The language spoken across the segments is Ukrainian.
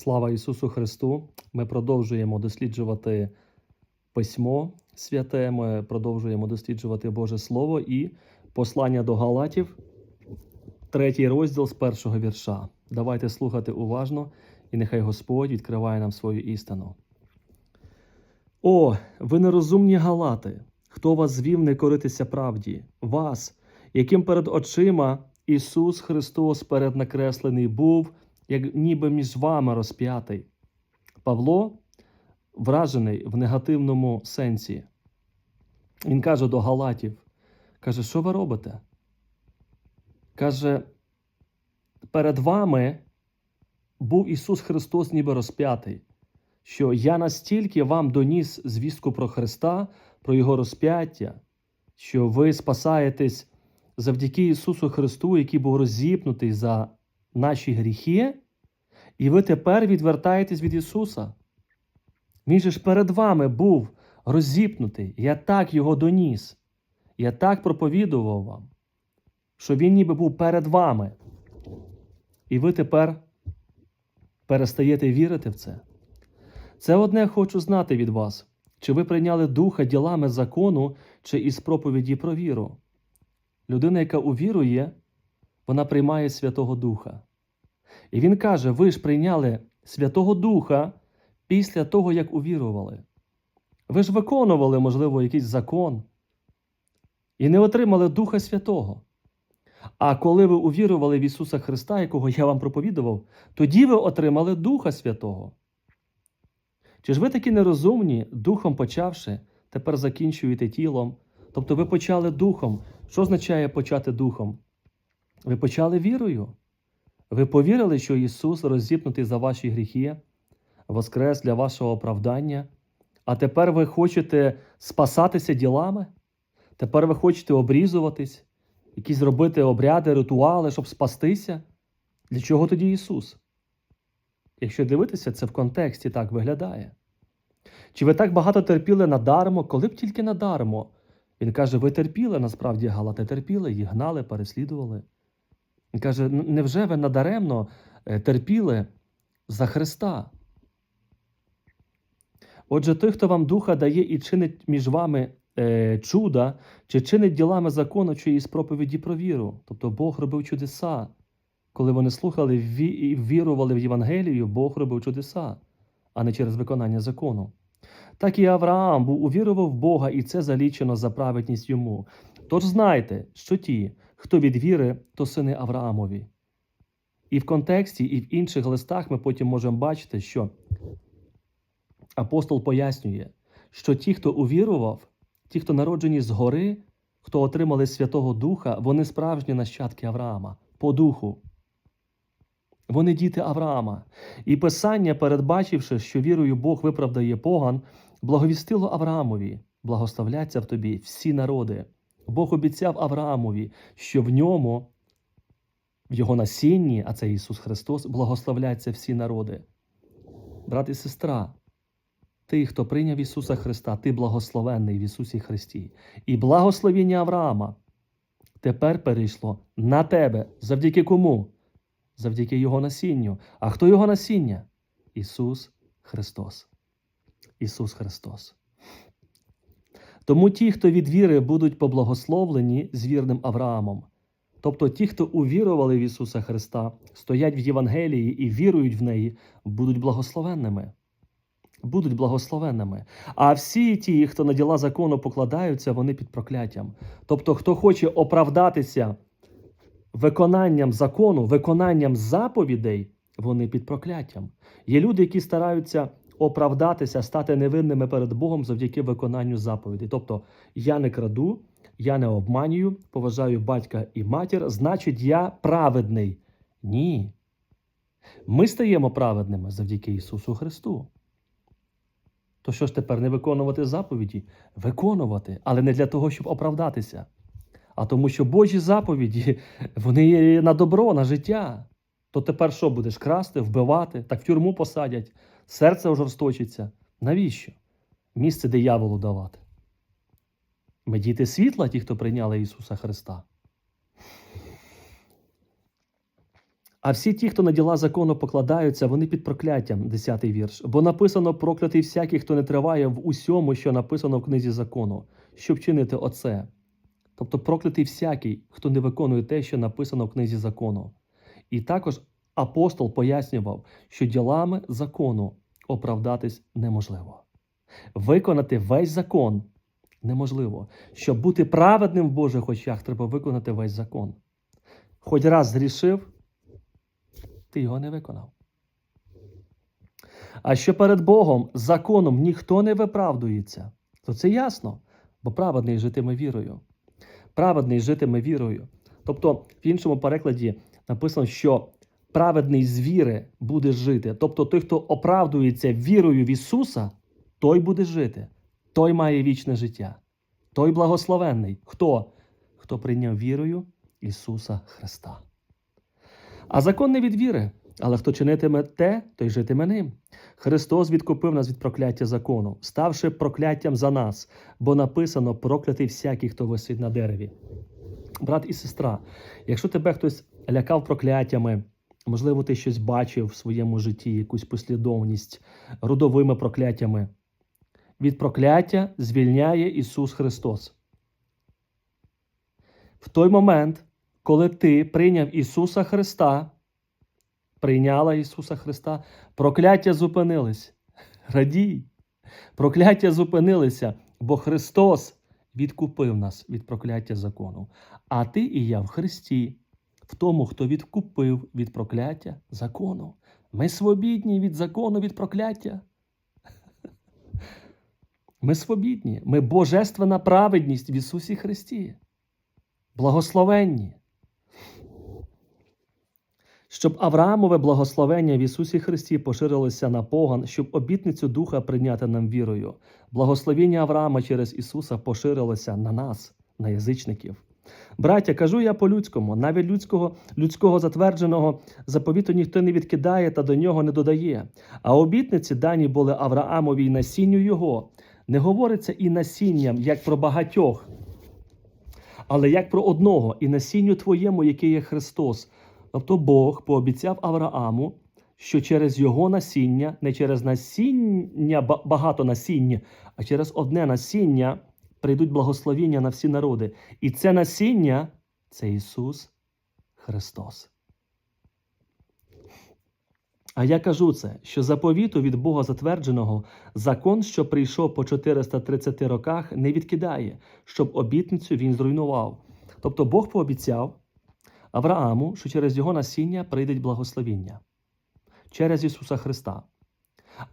Слава Ісусу Христу! Ми продовжуємо досліджувати письмо святе, ми продовжуємо досліджувати Боже Слово і послання до Галатів, третій розділ з першого вірша. Давайте слухати уважно, і нехай Господь відкриває нам свою істину. О, ви нерозумні галати! Хто вас звів не коритися правді? Вас, яким перед очима Ісус Христос переднакреслений був, як ніби між вами розп'ятий. Павло вражений в негативному сенсі. Він каже до Галатів: каже, що ви робите? Каже, перед вами був Ісус Христос, ніби розп'ятий, що я настільки вам доніс звістку про Христа, про Його розп'яття, що ви спасаєтесь завдяки Ісусу Христу, який був розіпнутий за наші гріхи, і ви тепер відвертаєтесь від Ісуса. Він же ж перед вами був розіпнутий. Я так його доніс. Я так проповідував вам, що він ніби був перед вами. І ви тепер перестаєте вірити в це. Це одне хочу знати від вас, чи ви прийняли духа ділами закону, чи із проповіді про віру. Людина, яка увірує, вона приймає Святого Духа. І він каже: ви ж прийняли Святого Духа після того, як увірували. Ви ж виконували, можливо, якийсь закон і не отримали Духа Святого. А коли ви увірували в Ісуса Христа, якого я вам проповідував, тоді ви отримали Духа Святого. Чи ж ви такі нерозумні, духом почавши, тепер закінчуєте тілом? Тобто ви почали духом. Що означає почати духом? Ви почали вірою. Ви повірили, що Ісус розіпнутий за ваші гріхи, воскрес для вашого оправдання, а тепер ви хочете спасатися ділами? Тепер ви хочете обрізуватись, якісь робити обряди, ритуали, щоб спастися? Для чого тоді Ісус? Якщо дивитися, це в контексті так виглядає. Чи ви так багато терпіли надармо, коли б тільки надармо? Він каже: ви терпіли, насправді галати терпіли, їх гнали, переслідували. Він каже: невже ви надаремно е, терпіли за Христа? Отже, той, хто вам духа дає і чинить між вами е, чуда, чи чинить ділами закону, чи із проповіді про віру. Тобто Бог робив чудеса. Коли вони слухали і вірували в Євангелію, Бог робив чудеса, а не через виконання закону. Так і Авраам був увірував в Бога, і це залічено за праведність йому. Тож знайте, що ті, хто від віри, то сини Авраамові. І в контексті, і в інших листах ми потім можемо бачити, що апостол пояснює, що ті, хто увірував, ті, хто народжені згори, хто отримали Святого Духа, вони справжні нащадки Авраама по духу. Вони діти Авраама. І Писання, передбачивши, що вірою Бог виправдає поган, благовістило Авраамові, благословляться в тобі всі народи. Бог обіцяв Авраамові, що в ньому, в його насінні, а це Ісус Христос, благословляться всі народи. Брат і сестра, ти, хто прийняв Ісуса Христа, ти благословенний в Ісусі Христі. І благословіння Авраама тепер перейшло на тебе. Завдяки кому? Завдяки Його насінню. А хто Його насіння? Ісус Христос. Ісус Христос. Тому ті, хто від віри будуть поблагословлені з вірним Авраамом. Тобто ті, хто увірували в Ісуса Христа, стоять в Євангелії і вірують в неї, будуть благословенними. Будуть благословенними. А всі ті, хто на діла закону покладаються, вони під прокляттям. Тобто, хто хоче оправдатися виконанням закону, виконанням заповідей, вони під прокляттям. Є люди, які стараються оправдатися, стати невинними перед Богом завдяки виконанню заповідей. Тобто, я не краду, я не обманюю, поважаю батька і матір, значить, я праведний. Ні. Ми стаємо праведними завдяки Ісусу Христу. То що ж тепер не виконувати заповіді? Виконувати, але не для того, щоб оправдатися, а тому, що Божі заповіді вони є на добро, на життя. То тепер що будеш красти, вбивати, так в тюрму посадять, серце ожорсточиться. Навіщо? Місце дияволу давати. Ми діти світла, ті, хто прийняли Ісуса Христа. А всі ті, хто на діла закону покладаються, вони під прокляттям, 10 вірш. Бо написано проклятий всякий, хто не триває в усьому, що написано в книзі закону, щоб чинити оце. Тобто проклятий всякий, хто не виконує те, що написано в книзі закону. І також апостол пояснював, що ділами закону оправдатись неможливо. Виконати весь закон неможливо. Щоб бути праведним в Божих очах, треба виконати весь закон. Хоч раз згрішив, ти його не виконав. А що перед Богом законом ніхто не виправдується, то це ясно, бо праведний житиме вірою. Праведний житиме вірою. Тобто, в іншому перекладі написано, що праведний з віри буде жити. Тобто, той, хто оправдується вірою в Ісуса, той буде жити, той має вічне життя, той благословенний. Хто? Хто прийняв вірою Ісуса Христа. А закон не від віри, але хто чинитиме те, той житиме ним. Христос відкупив нас від прокляття закону, ставши прокляттям за нас, бо написано проклятий всякий, хто висить на дереві. Брат і сестра, якщо тебе хтось лякав прокляттями, можливо, ти щось бачив в своєму житті, якусь послідовність родовими прокляттями. Від прокляття звільняє Ісус Христос. В той момент, коли ти прийняв Ісуса Христа, прийняла Ісуса Христа, прокляття зупинились. Радій. Прокляття зупинилися, бо Христос відкупив нас від прокляття закону. А ти і я в Христі, в тому, хто відкупив від прокляття закону. Ми свобідні від закону, від прокляття. Ми свобідні, ми божественна праведність в Ісусі Христі. Благословенні. Щоб Авраамове благословення в Ісусі Христі поширилося на поган, щоб обітницю Духа прийняти нам вірою. Благословіння Авраама через Ісуса поширилося на нас, на язичників. Браття, кажу я по-людському, навіть людського, людського затвердженого заповіту ніхто не відкидає та до нього не додає. А обітниці дані були Авраамові й насінню його. Не говориться і насінням, як про багатьох, але як про одного, і насінню твоєму, який є Христос. Тобто Бог пообіцяв Аврааму, що через його насіння, не через насіння багато насіння, а через одне насіння прийдуть благословіння на всі народи. І це насіння це Ісус Христос. А я кажу це, що заповіту від Бога затвердженого закон, що прийшов по 430 роках, не відкидає, щоб обітницю він зруйнував. Тобто Бог пообіцяв Аврааму, що через його насіння прийде благословіння через Ісуса Христа.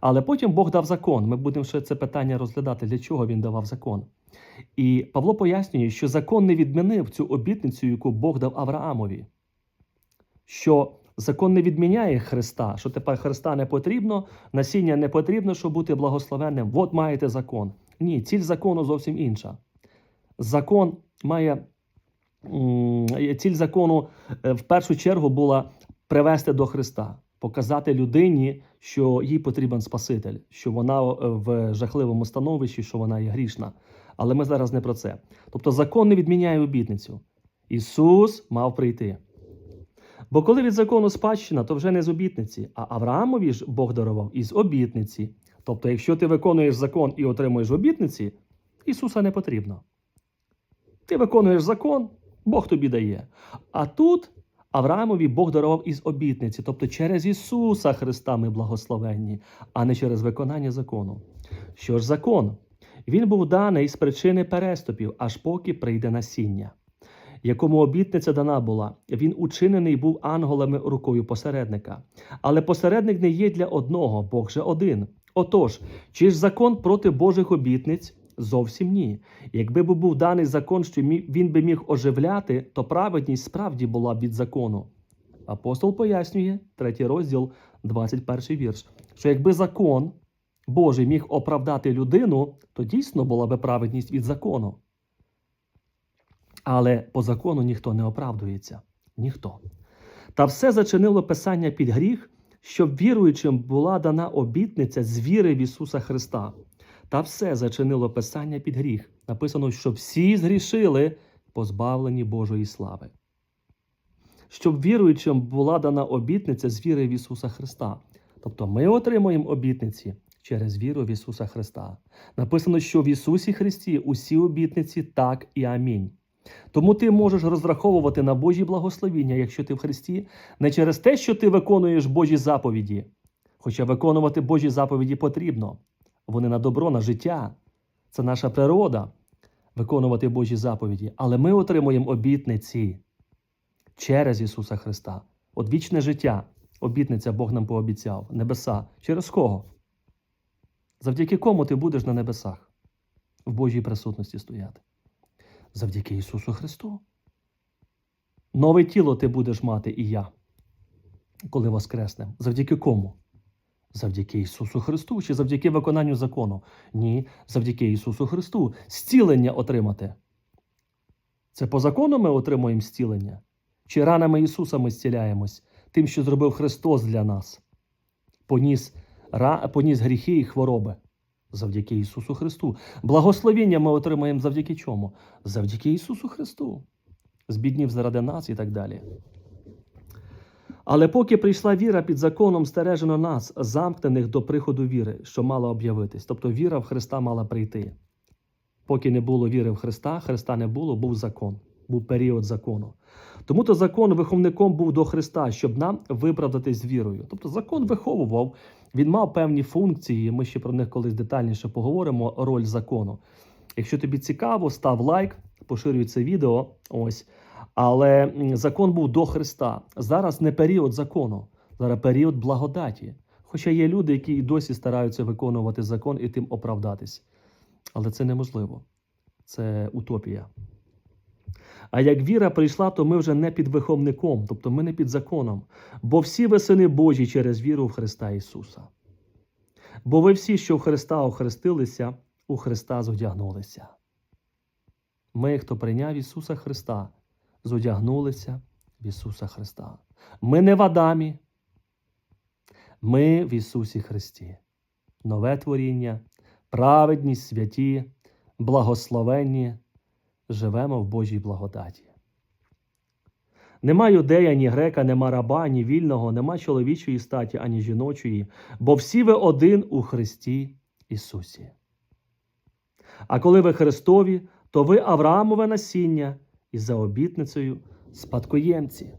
Але потім Бог дав закон. Ми будемо ще це питання розглядати, для чого він давав закон. І Павло пояснює, що закон не відмінив цю обітницю, яку Бог дав Авраамові. Що закон не відміняє Христа, що тепер Христа не потрібно, насіння не потрібно, щоб бути благословенним. От маєте закон. Ні, ціль закону зовсім інша. Закон має ціль закону е, в першу чергу була привести до Христа, показати людині, що їй потрібен Спаситель, що вона е, в жахливому становищі, що вона є грішна. Але ми зараз не про це. Тобто закон не відміняє обітницю. Ісус мав прийти. Бо коли від закону спадщина, то вже не з обітниці, а Авраамові ж Бог дарував із обітниці. Тобто, якщо ти виконуєш закон і отримуєш обітниці, Ісуса не потрібно. Ти виконуєш закон, Бог тобі дає. А тут Авраамові Бог дарував із обітниці, тобто через Ісуса Христа ми благословенні, а не через виконання закону. Що ж закон? Він був даний з причини переступів, аж поки прийде насіння, якому обітниця дана була. Він учинений був ангелами рукою посередника. Але посередник не є для одного, Бог же один. Отож, чи ж закон проти Божих обітниць? Зовсім ні. Якби б був даний закон, що він би міг оживляти, то праведність справді була б від закону. Апостол пояснює, третій розділ, 21 вірш, що якби закон Божий міг оправдати людину, то дійсно була би праведність від закону. Але по закону ніхто не оправдується. Ніхто. Та все зачинило Писання під гріх, щоб віруючим була дана обітниця з віри в Ісуса Христа. Та все зачинило Писання під гріх. Написано, що всі згрішили, позбавлені Божої слави. щоб віруючим була дана обітниця з віри в Ісуса Христа. Тобто ми отримуємо обітниці через віру в Ісуса Христа. Написано, що в Ісусі Христі усі обітниці так і амінь. Тому ти можеш розраховувати на Божі благословіння, якщо ти в Христі, не через те, що ти виконуєш Божі заповіді, хоча виконувати Божі заповіді потрібно. Вони на добро, на життя. Це наша природа виконувати Божі заповіді. Але ми отримуємо обітниці через Ісуса Христа. От вічне життя, обітниця Бог нам пообіцяв, небеса. Через кого? Завдяки кому ти будеш на небесах в Божій присутності стояти? Завдяки Ісусу Христу. Нове тіло ти будеш мати і я, коли воскреснем. Завдяки кому? Завдяки Ісусу Христу чи завдяки виконанню закону? Ні, завдяки Ісусу Христу. Зцілення отримати. Це по закону ми отримуємо зцілення? Чи ранами Ісуса ми зціляємось тим, що зробив Христос для нас? Поніс, ра, поніс гріхи і хвороби завдяки Ісусу Христу. Благословіння ми отримаємо завдяки чому? Завдяки Ісусу Христу. Збіднів заради нас і так далі. Але поки прийшла віра під законом, стережено нас, замкнених до приходу віри, що мала об'явитись. Тобто віра в Христа мала прийти. Поки не було віри в Христа, Христа не було, був закон, був період закону. Тому то закон виховником був до Христа, щоб нам виправдатись вірою. Тобто закон виховував, він мав певні функції. Ми ще про них колись детальніше поговоримо. Роль закону. Якщо тобі цікаво, став лайк, поширюй це відео. Ось. Але закон був до Христа. Зараз не період закону, зараз період благодаті. Хоча є люди, які і досі стараються виконувати закон і тим оправдатись. Але це неможливо. Це утопія. А як віра прийшла, то ми вже не під виховником, тобто ми не під законом, бо всі ви сини Божі через віру в Христа Ісуса. Бо ви всі, що в Христа охрестилися, у Христа зодягнулися. Ми, хто прийняв Ісуса Христа, зодягнулися в Ісуса Христа. Ми не в Адамі, ми в Ісусі Христі. Нове творіння, праведність, святі, благословенні, живемо в Божій благодаті. Нема юдея, ні грека, нема раба, ні вільного, нема чоловічої статі, ані жіночої, бо всі ви один у Христі Ісусі. А коли ви Христові, то ви Авраамове насіння і за обітницею спадкоємці.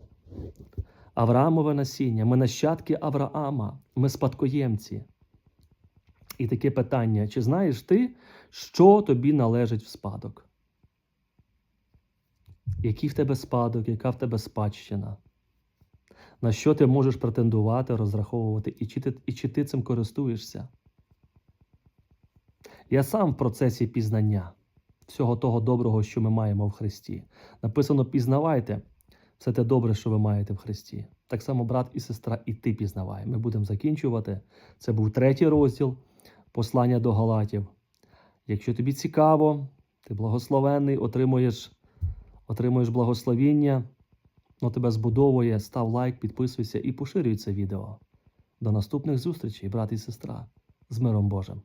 Авраамове насіння, ми нащадки Авраама, ми спадкоємці. І таке питання: чи знаєш ти, що тобі належить в спадок? Який в тебе спадок, яка в тебе спадщина? На що ти можеш претендувати, розраховувати, і чи ти, і чи ти цим користуєшся? Я сам в процесі пізнання всього того доброго, що ми маємо в Христі. Написано: пізнавайте все те добре, що ви маєте в Христі. Так само, брат і сестра, і ти пізнавай. Ми будемо закінчувати. Це був третій розділ послання до Галатів. Якщо тобі цікаво, ти благословенний, отримуєш, отримуєш благословіння, воно тебе збудовує, став лайк, підписуйся і поширюй це відео. До наступних зустрічей, брат і сестра, з миром Божим.